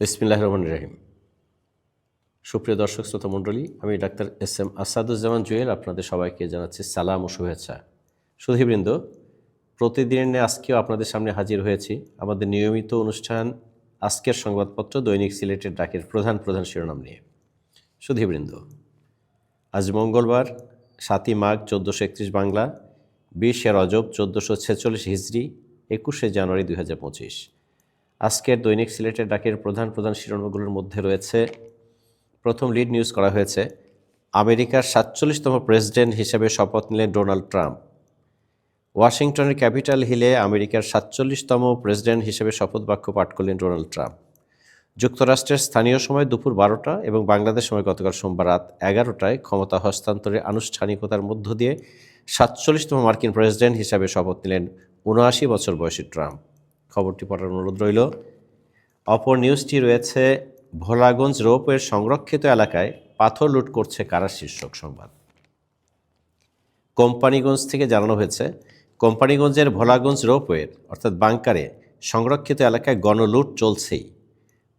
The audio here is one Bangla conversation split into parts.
বিসমিল্লাহ রহমান রাহিম। সুপ্রিয় দর্শক, শ্রোতা মণ্ডলী, আমি doctor S M Asaduzzaman Jewel আপনাদের সবাইকে জানাচ্ছি সালাম ও শুভেচ্ছা। সুধীবৃন্দ প্রতিদিনের ন্যায় আজকেও আপনাদের সামনে হাজির হয়েছি আমাদের নিয়মিত অনুষ্ঠান, আজকের সংবাদপত্র দৈনিক সিলেটের ডাকের প্রধান প্রধান শিরোনাম নিয়ে। সুধীবৃন্দ, আজ মঙ্গলবার, সাতই মাঘ, চোদ্দোশো একত্রিশ বাংলা, বিশে রজব, চোদ্দোশো ছেচল্লিশ হিজড়ি, একুশে জানুয়ারি দুই হাজার পঁচিশ। আজকের দৈনিক সিলেটের ডাকের প্রধান প্রধান শিরোনামগুলোর মধ্যে রয়েছে, প্রথম লিড নিউজ করা হয়েছে, আমেরিকার সাতচল্লিশতম প্রেসিডেন্ট হিসেবে শপথ নিলেন ডোনাল্ড ট্রাম্প। ওয়াশিংটনের ক্যাপিটাল হিলে আমেরিকার সাতচল্লিশতম প্রেসিডেন্ট হিসেবে শপথ বাক্য পাঠ করলেন ডোনাল্ড ট্রাম্প। যুক্তরাষ্ট্রের স্থানীয় সময় দুপুর বারোটা এবং বাংলাদেশ সময় গতকাল সোমবার রাত এগারোটায় ক্ষমতা হস্তান্তরের আনুষ্ঠানিকতার মধ্য দিয়ে সাতচল্লিশতম মার্কিন প্রেসিডেন্ট হিসাবে শপথ নিলেন উনআশি বছর বয়সী ট্রাম্প। খবরটি পড়ার অনুরোধ রইল। অপর নিউজটি রয়েছে, ভোলাগঞ্জ রোপের সংরক্ষিত এলাকায় পাথর লুট করছে কারা শীর্ষক সংবাদ? কোম্পানিগঞ্জ থেকে জানানো হয়েছে, কোম্পানিগঞ্জের ভোলাগঞ্জ রোপওয়ের অর্থাৎ বাংকারে, সংরক্ষিত এলাকায় গণলুট চলছেই।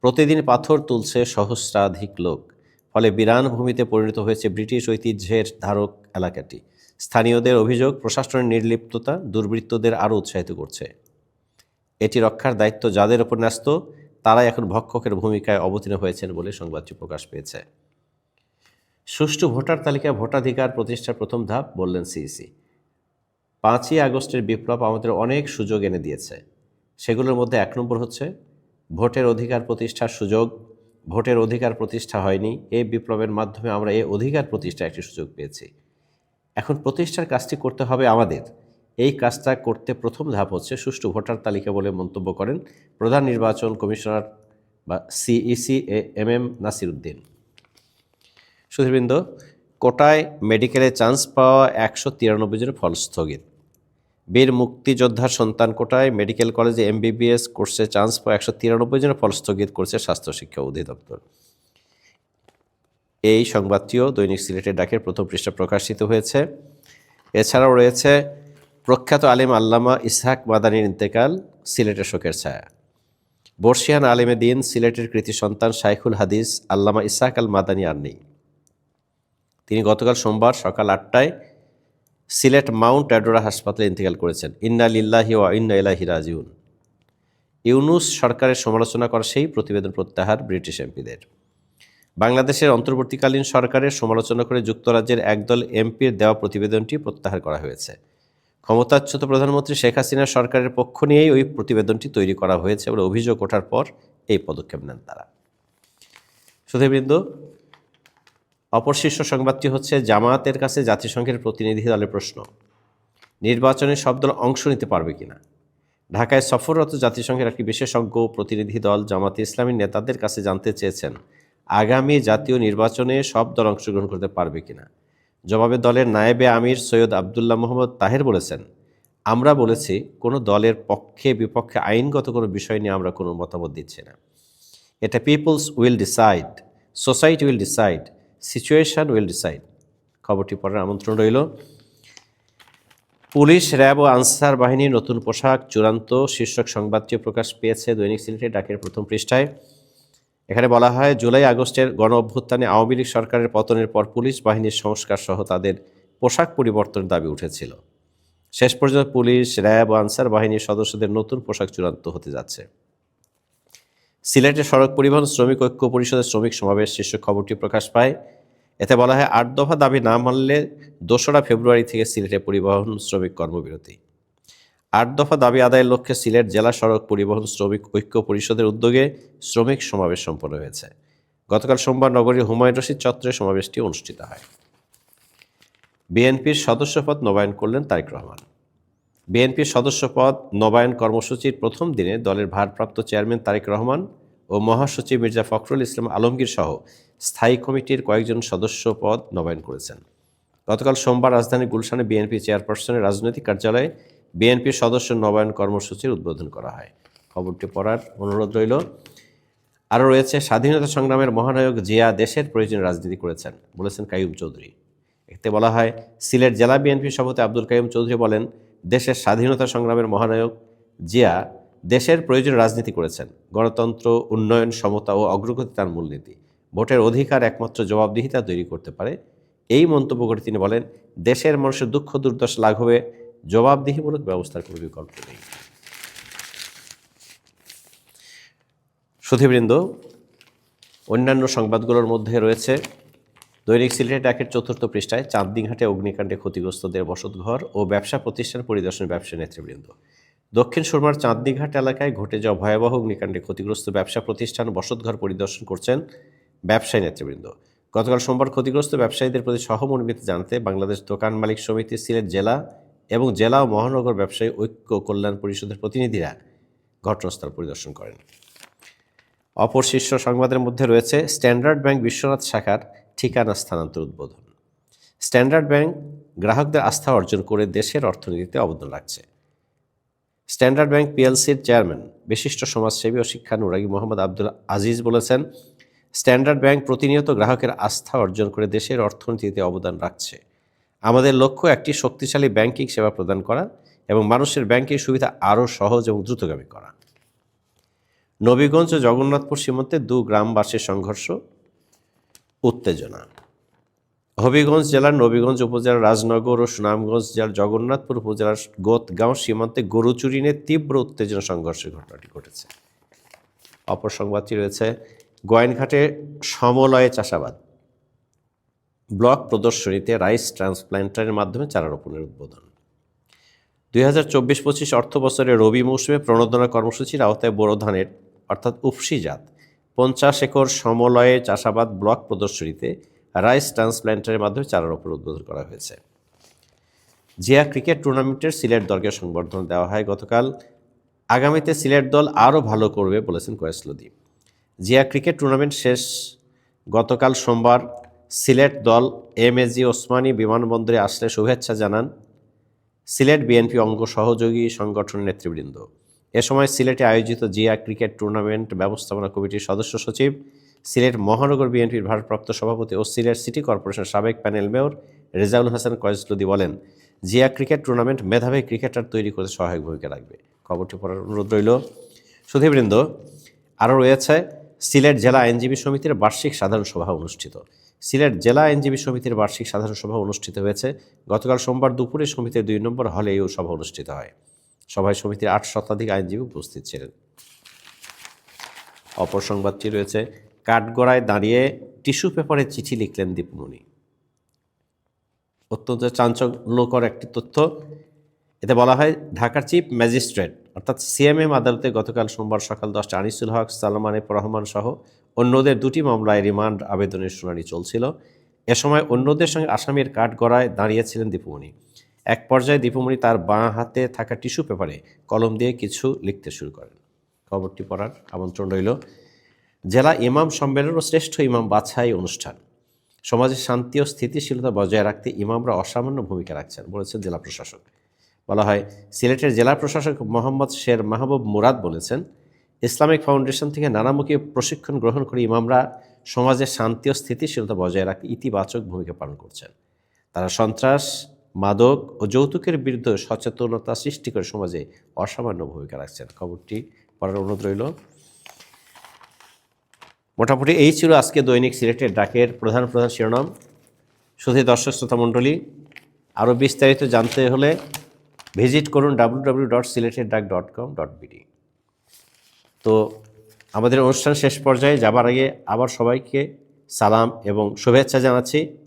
প্রতিদিন পাথর তুলছে সহস্রাধিক লোক, ফলে বিরান ভূমিতে পরিণত হয়েছে ব্রিটিশ ঐতিহ্যের ধারক এলাকাটি। স্থানীয়দের অভিযোগ, প্রশাসনের নির্লিপ্ততা দুর্বৃত্তদের আরও উৎসাহিত করছে। এটি রক্ষার দায়িত্ব যাদের ওপর ন্যস্ত, তারাই এখন ভক্ষকের ভূমিকায় অবতীর্ণ হয়েছেন বলে সংবাদটি প্রকাশ পেয়েছে। সুষ্ঠু ভোটার তালিকায় ভোটাধিকার প্রতিষ্ঠার প্রথম ধাপ, বললেন সিইসি। পাঁচই আগস্টের বিপ্লব আমাদের অনেক সুযোগ এনে দিয়েছে। সেগুলোর মধ্যে এক নম্বর হচ্ছে, ভোটের অধিকার প্রতিষ্ঠার সুযোগ। ভোটের অধিকার প্রতিষ্ঠা হয়নি, এই বিপ্লবের মাধ্যমে আমরা এই অধিকার প্রতিষ্ঠার একটি সুযোগ পেয়েছি। এখন প্রতিষ্ঠার কাজটি করতে হবে আমাদের। এই কাজটা করতে প্রথম ধাপ হচ্ছে সুষ্ঠু ভোটার তালিকা বলে মন্তব্য করেন প্রধান নির্বাচন কমিশনার বা CEC A M M Nasir Uddin সুধীরবৃন্দ, কোটায় মেডিকেলে চান্স পাওয়া একশো তিরানব্বই জনের ফল স্থগিত। বীর মুক্তিযোদ্ধার সন্তান কোটায় মেডিকেল কলেজে এমবিবিএস কোর্সে চান্স পাওয়া একশো তিরানব্বই জনের ফল স্থগিত করছে স্বাস্থ্য শিক্ষা অধিদপ্তর। এই সংবাদটিও দৈনিক সিলেটের ডাকের প্রথম পৃষ্ঠা প্রকাশিত হয়েছে। এছাড়াও রয়েছে প্রখ্যাত আলেম আল্লামা ইসহাক মাদানির ইন্তেকাল সিলেটের শোকের ছায়া। বর্ষিয়ান আলেমে দিন সিলেটের কৃতি সন্তান শাইখুল হাদিস আল্লামা ইসহাক আল মাদানি আর নেই। তিনি গতকাল সোমবার সকাল আটটায় সিলেট মাউন্ট অ্যাডোরা হাসপাতালে ইন্তেকাল করেছেন। ইন্না লিল্লাহি ও ইন্না ইলাহি রাজিউন। ইউনুস সরকারের সমালোচনা করা সেই প্রতিবেদন প্রত্যাহার ব্রিটিশ এমপিদের। বাংলাদেশের অন্তর্বর্তীকালীন সরকারের সমালোচনা করে যুক্তরাজ্যের একদল এমপির দেওয়া প্রতিবেদনটি প্রত্যাহার করা হয়েছে। ক্ষমতাচ্যুত প্রধানমন্ত্রী শেখ হাসিনার সরকারের পক্ষ নিয়েই ওই প্রতিবেদনটি তৈরি করা হয়েছে বলে অভিযোগ ওঠার পর এই পদক্ষেপ নেন তারা। সুধীবৃন্দ অপর শীর্ষ সংবাদটি হচ্ছে, জামায়াতের কাছে জাতিসংঘের প্রতিনিধি দলের প্রশ্ন, নির্বাচনে সব দল অংশ নিতে পারবে কিনা? ঢাকায় সফররত জাতিসংঘের একটি বিশেষজ্ঞ প্রতিনিধি দল জামাতে ইসলামীর নেতাদের কাছে জানতে চেয়েছেন, আগামী জাতীয় নির্বাচনে সব দল অংশগ্রহণ করতে পারবে কিনা? জবাবে দলের নায়েবে আমির সৈয়দ আবদুল্লাহ মোহাম্মদ তাহের বলেছেন, আমরা বলেছি, কোনো দলের পক্ষে বিপক্ষে আইনগত কোনো বিষয় নিয়ে আমরা কোনো মতামত দিচ্ছি না। এটা peoples will decide society will decide situation will decide খবরটি পড়ার আমন্ত্রণ রইল। পুলিশ, র্যাব ও আনসার বাহিনীর নতুন পোশাক, চূড়ান্ত শীর্ষক সংবাদটি প্রকাশ পেয়েছে দৈনিক সিলেটের ডাকের প্রথম পৃষ্ঠায়। এখানে বলা হয়, জুলাই আগস্টের গণ অভ্যুত্থানে আওয়ামী লীগ সরকারের পতনের পর পুলিশ বাহিনীর সংস্কার সহ তাদের পোশাক পরিবর্তনের দাবি উঠেছিল। শেষ পর্যন্ত পুলিশ, র্যাব আনসার বাহিনীর সদস্যদের নতুন পোশাক চূড়ান্ত হতে যাচ্ছে। সিলেটের সড়ক পরিবহন, শ্রমিক ঐক্য পরিষদের শ্রমিক সমাবেশ শীর্ষক খবরটি প্রকাশ পায়। এতে বলা হয়, আট দফা দাবি না মানলে দোসরা ফেব্রুয়ারি থেকে সিলেটে পরিবহন, শ্রমিক কর্মবিরতি। আট দফা দাবি আদায়ের লক্ষ্যে সিলেট জেলা সড়ক পরিবহন শ্রমিক ঐক্য পরিষদের উদ্যোগে শ্রমিক সমাবেশ সম্পন্ন হয়েছে। গতকাল সোমবার নগরীর হুমায়ুন রশিদ চত্বরে সমাবেশটি অনুষ্ঠিত হয়। বিএনপির সদস্যপদ নবায়ন করলেন তারেক রহমান। বিএনপির সদস্যপদ নবায়ন কর্মসূচির প্রথম দিনে দলের ভারপ্রাপ্ত চেয়ারম্যান তারেক রহমান ও মহাসচিব মির্জা ফখরুল ইসলাম আলমগীর সহ স্থায়ী কমিটির কয়েকজন সদস্য পদ নবায়ন করেছেন। গতকাল সোমবার রাজধানীর গুলশানে বিএনপি চেয়ারপারসনের রাজনৈতিক কার্যালয়ে বিএনপির সদস্য নবায়ন কর্মসূচির উদ্বোধন করা হয়। খবরটি পড়ার অনুরোধ রইল। আরও রয়েছে, স্বাধীনতা সংগ্রামের মহানায়ক জিয়া দেশের প্রয়োজনে রাজনীতি করেছেন, বলেছেন কাইয়ুম চৌধুরী। এতে বলা হয়, সিলেট জেলা বিএনপি সভাপতি আব্দুল কাইয়ুম চৌধুরী বলেন, দেশের স্বাধীনতা সংগ্রামের মহানায়ক জিয়া দেশের প্রয়োজনে রাজনীতি করেছেন। গণতন্ত্র, উন্নয়ন, সমতা ও অগ্রগতি তার মূলনীতি। ভোটের অধিকার একমাত্র জবাবদিহিতা তৈরি করতে পারে। এই মন্তব্য করে তিনি বলেন, দেশের মানুষের দুঃখ দুর্দশা লাঘবে জবাবদিহিমূলক ব্যবস্থার কোনো বিকল্প নেই। সুধীবৃন্দ, অন্যান্য সংবাদগুলোর মধ্যে রয়েছে, দৈনিক সিলেট ডাকের চতুর্থ পৃষ্ঠায় চাঁদদিঘাটে অগ্নিকাণ্ডে ক্ষতিগ্রস্তদের বসতঘর ও ব্যবসা প্রতিষ্ঠান পরিদর্শন ব্যবসায়ী নেতৃবৃন্দ। দক্ষিণ সুরমার চাঁদদিঘাট এলাকায় ঘটে যাওয়া ভয়াবহ অগ্নিকাণ্ডে ক্ষতিগ্রস্ত ব্যবসা প্রতিষ্ঠান বসতঘর পরিদর্শন করছেন ব্যবসায়ী নেতৃবৃন্দ। গতকাল সোমবার ক্ষতিগ্রস্ত ব্যবসায়ীদের প্রতি সহমর্মিত জানাতে বাংলাদেশ দোকান মালিক সমিতি সিলেট জেলা এবং জেলা ও মহানগর ব্যবসায়ী ঐক্য কল্যাণ পরিষদের প্রতিনিধিরা ঘটনাস্থল পরিদর্শন করেন। অপর শীর্ষ সংবাদের মধ্যে রয়েছে স্ট্যান্ডার্ড ব্যাংক বিশ্বনাথ শাখার ঠিকানা স্থানান্তর উদ্বোধন। স্ট্যান্ডার্ড ব্যাংক গ্রাহকদের আস্থা অর্জন করে দেশের অর্থনীতিতে অবদান রাখছে। স্ট্যান্ডার্ড ব্যাংক পিএলসির চেয়ারম্যান, বিশিষ্ট সমাজসেবী ও শিক্ষানুরাগী মোহাম্মদ আব্দুল আজিজ বলেছেন, স্ট্যান্ডার্ড ব্যাংক প্রতিনিয়ত গ্রাহকের আস্থা অর্জন করে দেশের অর্থনীতিতে অবদান রাখছে। আমাদের লক্ষ্য একটি শক্তিশালী ব্যাংকিং সেবা প্রদান করা এবং মানুষের ব্যাংকিং সুবিধা আরও সহজ এবং দ্রুতগামী করা। নবীগঞ্জ ও জগন্নাথপুর সীমান্তে দু গ্রামবাসীর সংঘর্ষ, উত্তেজনা। হবিগঞ্জ জেলার নবীগঞ্জ উপজেলার রাজনগর ও সুনামগঞ্জ জেলার জগন্নাথপুর উপজেলার গোতগাঁও সীমান্তে গরু চুরি নিয়ে তীব্র উত্তেজনা সংঘর্ষের ঘটনাটি ঘটেছে। অপর সংবাদটি রয়েছে, গোয়াইনঘাটে সমলয়ে চাষাবাদ। ব্লক প্রদর্শনীতে রাইস ট্রান্সপ্ল্যান্টারের মাধ্যমে চারা রোপণের উদ্বোধন। দুই হাজার চব্বিশ পঁচিশ অর্থ বছরে রবি মৌসুমে প্রণোদনা কর্মসূচির আওতায় বোরো ধানের, অর্থাৎ উফসি জাত, পঞ্চাশ একর সমলয়ে চাষাবাদ ব্লক প্রদর্শনীতে রাইস ট্রান্সপ্ল্যান্টারের মাধ্যমে চারা রোপণ উদ্বোধন করা হয়েছে। জিয়া ক্রিকেট টুর্নামেন্টের সিলেট দলকে সংবর্ধনা দেওয়া হয় গতকাল। আগামীতে সিলেট দল আরও ভালো করবে বলেছেন কয়েসলদ্বীপ জিয়া ক্রিকেট টুর্নামেন্ট শেষ গতকাল সোমবার সিলেট দল এম এজি ওসমানী বিমানবন্দরে আসলে শুভেচ্ছা জানান সিলেট বিএনপি অঙ্গ সহযোগী সংগঠনের নেতৃবৃন্দ। এ সময় সিলেটে আয়োজিত জিয়া ক্রিকেট টুর্নামেন্ট ব্যবস্থাপনা কমিটির সদস্য সচিব, সিলেট মহানগর বিএনপির ভারপ্রাপ্ত সভাপতি ও সিলেট সিটি কর্পোরেশনের সাবেক প্যানেল মেয়র রেজাউল হাসান কয়েসলুদি বলেন, জিয়া ক্রিকেট টুর্নামেন্ট মেধাবী ক্রিকেটার তৈরি করতে সহায়ক ভূমিকা রাখবে। খবরটি পড়ার অনুরোধ রইল। সুধীবৃন্দ, আরও রয়েছে, সিলেট জেলা আইনজীবী সমিতির বার্ষিক সাধারণ সভা অনুষ্ঠিত। সিলেট জেলা আইনজীবী সমিতির বার্ষিক সাধারণ সভা অনুষ্ঠিত হয়েছে। গতকাল সোমবার দুপুরে সমিতির দুই নম্বর হলে এই সভা অনুষ্ঠিত হয়। সভায় সমিতির আট শতাধিক আইনজীবী উপস্থিত ছিলেন। অপর সংবাদটি রয়েছে, কাঠগড়ায় দাঁড়িয়ে টিস্যু পেপারে চিঠি লিখলেন দীপমণি। অত্যন্ত চাঞ্চল্যকর একটি তথ্য। এতে বলা হয়, ঢাকার চিফ ম্যাজিস্ট্রেট, অর্থাৎ সিএমএম আদালতে গতকাল সোমবার সকাল দশটা আনিসুল হক, সালমানে রহমান সহ অন্যদের দুটি মামলায় রিমান্ড আবেদনের শুনানি চলছিল। এ সময় অন্যদের সঙ্গে আসামির কাঠগড়ায় দাঁড়িয়েছিলেন দীপুমণি। এক পর্যায়ে দীপুমণি তার বাঁ হাতে থাকা টিস্যু পেপারে কলম দিয়ে কিছু লিখতে শুরু করেন। খবরটি পড়ার আমন্ত্রণ রইল। জেলা ইমাম সম্মেলন ও শ্রেষ্ঠ ইমাম বাছাই অনুষ্ঠান। সমাজে শান্তি ও স্থিতিশীলতা বজায় রাখতে ইমামরা অসামান্য ভূমিকা রাখছেন বলেছেন জেলা প্রশাসক। বলা হয়, সিলেটের জেলা প্রশাসক মোহাম্মদ শের মাহবুব মুরাদ বলেছেন ইসলামিক ফাউন্ডেশন থেকে নানামুখী প্রশিক্ষণ গ্রহণ করে ইমামরা সমাজে শান্তি ও স্থিতিশীলতা বজায় রাখতে ইতিবাচক ভূমিকা পালন করছেন। তারা সন্ত্রাস, মাদক ও যৌতুকের বিরুদ্ধে সচেতনতা সৃষ্টি করে সমাজে অসামান্য ভূমিকা রাখছেন। খবরটি পড়ার অনুরোধ রইল। মোটামুটি এই ছিল আজকে দৈনিক সিলেটের ডাকের প্রধান প্রধান শিরোনাম। শুধু দর্শক শ্রোতা মণ্ডলী, আরও বিস্তারিত জানতে হলে ভিজিট করুন ডাব্লু ডাব্লু ডট সিলেটের ডাক ডট কম ডট বিডি তো আমাদের অনুষ্ঠান শেষ পর্যায়ে যাবার আগে আবার সবাইকে সালাম এবং শুভেচ্ছা জানাচ্ছি।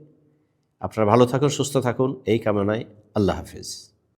আপনারা ভালো থাকুন, সুস্থ থাকুন। এই কামনায় আল্লাহ হাফিজ।